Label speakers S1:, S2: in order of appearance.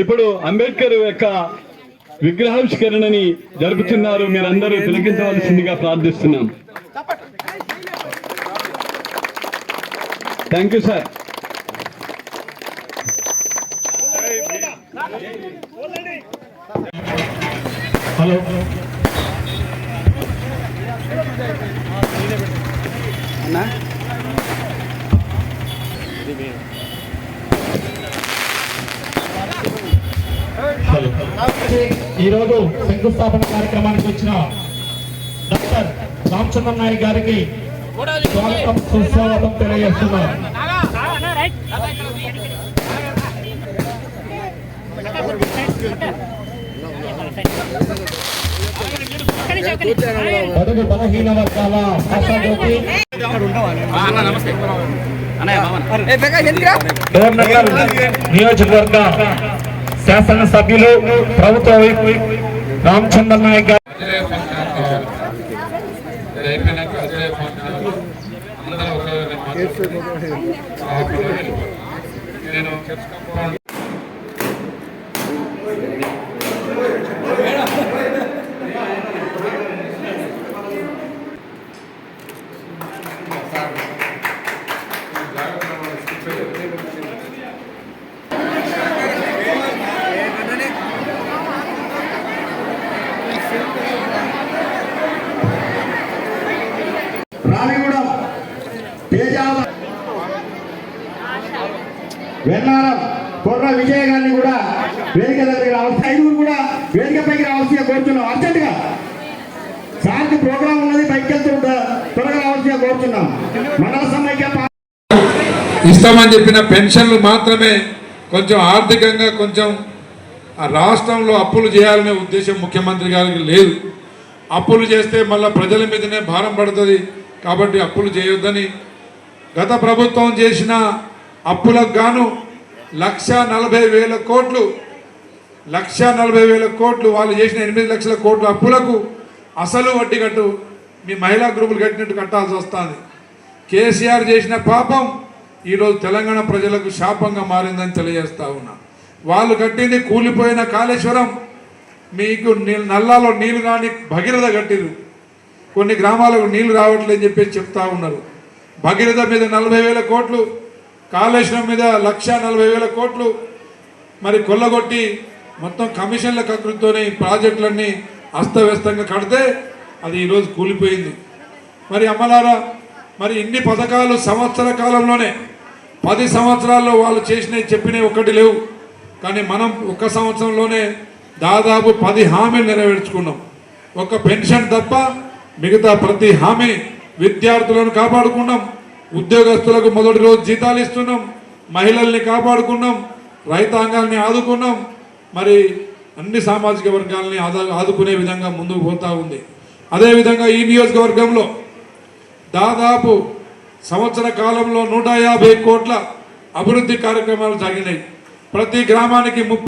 S1: ఇప్పుడు అంబేద్కర్ యొక్క విగ్రహావిష్కరణని జరుపుతున్నారు మీరందరూ తిలకించవలసిందిగా ప్రార్థిస్తున్నాం. Thank you sir
S2: hello hello ఈరోజు శంకుస్థాపన కార్యక్రమానికి వచ్చిన డాక్టర్ రామచంద్ర నాయక్ గారికి స్వాగతం సుస్వాగతం తెలియజేస్తున్నారు బడుగు బలహీన వర్గాల నియోజకవర్గ శాసనసభ్యులు ప్రభుత్వ వైపు రామచంద్ర నాయక్ గారు
S3: నేను
S4: వెన్నారం కొర్ర విజయ గారిని కూడా వేదిక దగ్గరికి రావాల్సి ఐదుగురు కూడా వేదికపైకి రావాల్సిగా కోరుతున్నాం. అర్జెంటుగా శాంతి ప్రోగ్రాం ఉన్నది పైకి వెళ్తుంటా త్వరగా రావాల్సిగా కోరుతున్నాం. మండల సమైక్య
S3: ఇస్తామని చెప్పిన పెన్షన్లు మాత్రమే కొంచెం ఆర్థికంగా కొంచెం ఆ రాష్ట్రంలో అప్పులు చేయాలనే ఉద్దేశం ముఖ్యమంత్రి గారికి లేదు. అప్పులు చేస్తే మళ్ళీ ప్రజల మీదనే భారం పడుతుంది కాబట్టి అప్పులు చేయొద్దని గత ప్రభుత్వం చేసిన అప్పులకు గాను లక్ష నలభై వేల కోట్లు లక్ష నలభై వేల కోట్లు వాళ్ళు చేసిన ఎనిమిది లక్షల కోట్ల అప్పులకు అసలు వడ్డీ కట్టు మీ మహిళా గ్రూపులు కట్టినట్టు కట్టాల్సి వస్తుంది. కేసీఆర్ చేసిన పాపం ఈరోజు తెలంగాణ ప్రజలకు శాపంగా మారిందని తెలియజేస్తా ఉన్నా. వాళ్ళు కట్టింది కూలిపోయిన కాళేశ్వరం మీకు నీ- నల్లాలో నీళ్ళు కానీ భగీరథ కట్టిరు కొన్ని గ్రామాలకు నీళ్ళు రావట్లేదని చెప్పేసి చెప్తా ఉన్నారు. భగీరథ మీద నలభై వేల కోట్లు కాళేశ్వరం మీద లక్ష నలభై వేల కోట్లు మరి కొల్లగొట్టి మొత్తం కమిషన్ల కకృతితోనే ప్రాజెక్టులన్నీ అస్తవ్యస్తంగా కడితే అది ఈరోజు కూలిపోయింది. మరి అమ్మలారా మరి ఇన్ని పథకాలు సంవత్సర కాలంలోనే పది సంవత్సరాల్లో వాళ్ళు చేసినవి చెప్పినవి ఒకటి లేవు. కానీ మనం ఒక్క సంవత్సరంలోనే దాదాపు పది హామీలు నెరవేర్చుకున్నాం. ఒక పెన్షన్ తప్ప మిగతా ప్రతి హామీ విద్యార్థులను కాపాడుకున్నాం. ఉద్యోగస్తులకు మొదటి రోజు జీతాలు ఇస్తున్నాం మహిళల్ని కాపాడుకున్నాం రైతాంగాల్ని ఆదుకున్నాం. మరి అన్ని సామాజిక వర్గాల్ని ఆదా ఆదుకునే విధంగా ముందుకు పోతూ ఉంది. అదేవిధంగా ఈ నియోజకవర్గంలో దాదాపు సంవత్సర కాలంలో నూట యాభై కోట్ల అభివృద్ధి కార్యక్రమాలు జరిగినాయి. ప్రతి గ్రామానికి ముప్పై